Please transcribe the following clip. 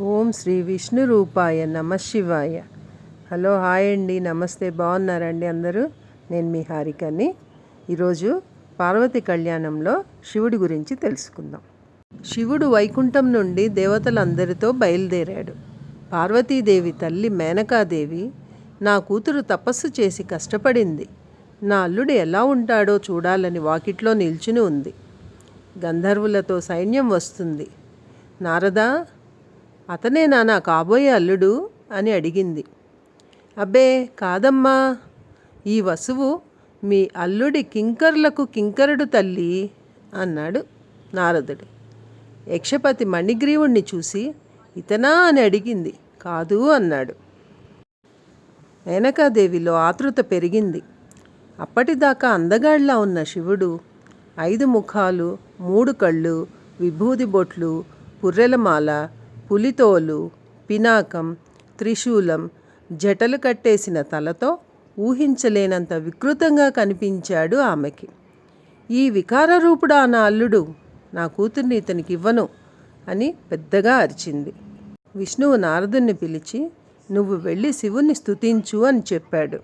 ఓం శ్రీ విష్ణు రూపాయ నమ శివాయ. హలో హాయ్ అండి. నమస్తే. బాగున్నారండి అందరూ? నేను మీ హారికని. ఈరోజు పార్వతి కళ్యాణంలో శివుడి గురించి తెలుసుకుందాం. శివుడు వైకుంఠం నుండి దేవతలందరితో బయలుదేరాడు. పార్వతీదేవి తల్లి మేనకాదేవి నా కూతురు తపస్సు చేసి కష్టపడింది. నా అల్లుడు ఎలా ఉంటాడో చూడాలని వాకిట్లో నిల్చుని ఉంది. గంధర్వులతో సైన్యం వస్తుంది. నారదా అతనేనా నా కాబోయే అల్లుడు అని అడిగింది. అబ్బే కాదమ్మా ఈ వసువు మీ అల్లుడి కింకర్లకు కింకరుడు తల్లి అన్నాడు నారదుడు. యక్షపతి మణిగ్రీవుణ్ణి చూసి ఇతనా అని అడిగింది. కాదు అన్నాడు. మేనకాదేవిలో ఆతృత పెరిగింది. అప్పటిదాకా అందగాళ్ళా ఉన్న శివుడు ఐదు ముఖాలు మూడు కళ్ళు విభూది బొట్లు పుర్రెలమాల పులితోలు పినాకం త్రిశూలం జటలు కట్టేసిన తలతో ఊహించలేనంత వికృతంగా కనిపించాడు ఆమెకి. ఈ వికార రూపుడా నా అల్లుడు నా కూతుర్ని ఇతనికి ఇవ్వను అని పెద్దగా అరిచింది. విష్ణువు నారదుణ్ణి పిలిచి నువ్వు వెళ్ళి శివుణ్ణి స్తుతించు అని చెప్పాడు.